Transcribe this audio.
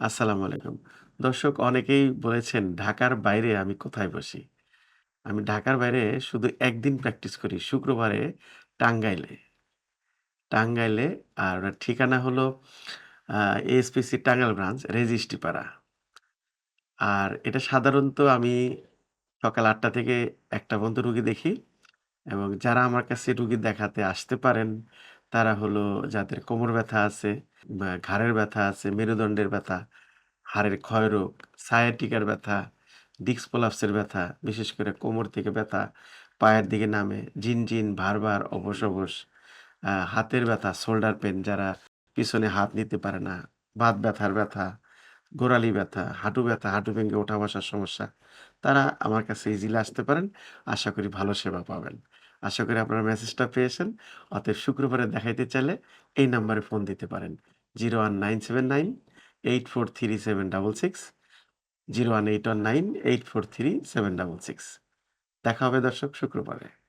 আসসালামু আলাইকুম। দর্শক, অনেকেই বলেছেন, ঢাকার বাইরে আমি কোথায় বসি? আমি ঢাকার বাইরে শুধু একদিন প্র্যাকটিস করি, শুক্রবারে টাঙ্গাইলে। টাঙ্গাইলে, আর ঠিকানা হলো, আ, এএসপিসি টাঙ্গাইল ব্রাঞ্চ রেজিস্ট্রিপাড়া। আর এটা সাধারণত আমি সকাল ৮ঃ০০ থেকে ১ঃ০০ পর্যন্ত রুগী দেখি এবং যারা আমার কাছে রুগী দেখাতে আসতে পারেন তারা হলো যাদের কোমর ব্যথা আছে, ঘাড়ের ব্যথা আছে, মেরুদণ্ডের ব্যথা, হাড়ের ক্ষয়রোগ, sciatica র ব্যথা, ডিস্ক প্রলাপসের ব্যথা, বিশেষ করে কোমর থেকে ব্যথা পায়ের দিকে নামে, ঝিনঝিন, ভার-ভার, অবশ-অবশ, হাতের ব্যথা, শোল্ডার পেন যারা পিছনে হাত নিতে পারে না, বাত ব্যথার ব্যথা, গোড়ালি ব্যথা, হাঁটু ব্যথা, হাঁটু ভেঙে ওঠা বসার সমস্যা, তারা আমার কাছে ইজিলি আসতে পারেন। আশা করি ভালো সেবা পাবেন। আশা করি আপনারা মেসেজটা পেয়েছেন। অতএব শুক্রবারে দেখাইতে চাইলে এই নাম্বারে ফোন দিতে পারেন। Zero one nine seven nine eight four three seven double six zero one eight one nine eight four three seven double six দেখা হবে দর্শক, শুক্রবারে।